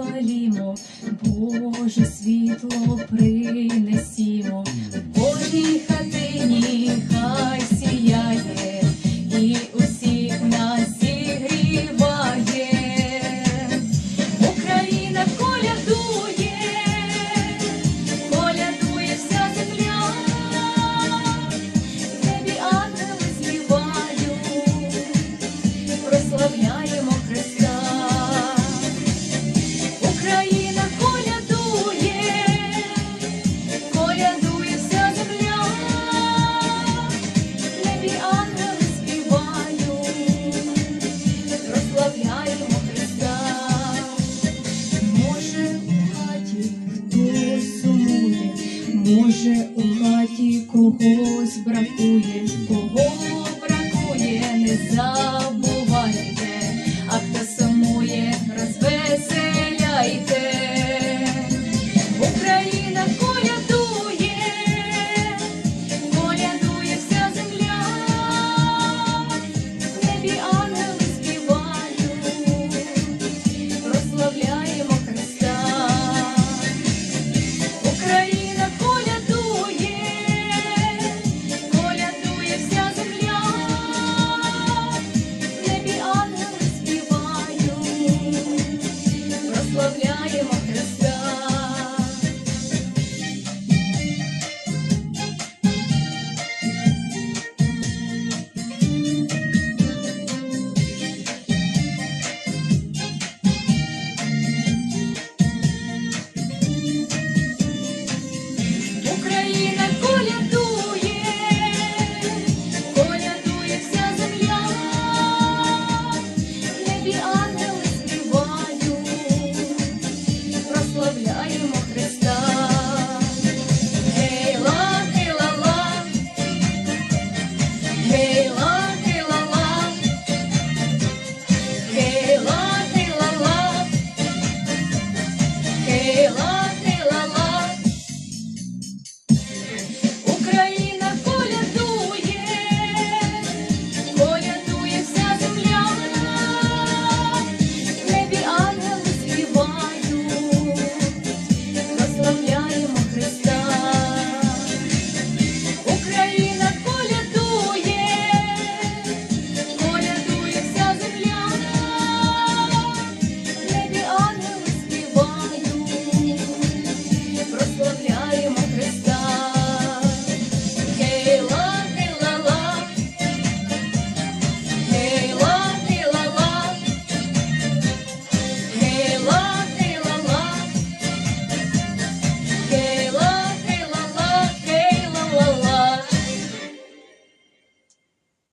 запалімо, Боже світло принесімо, поріхати. може у хаті когось бракує.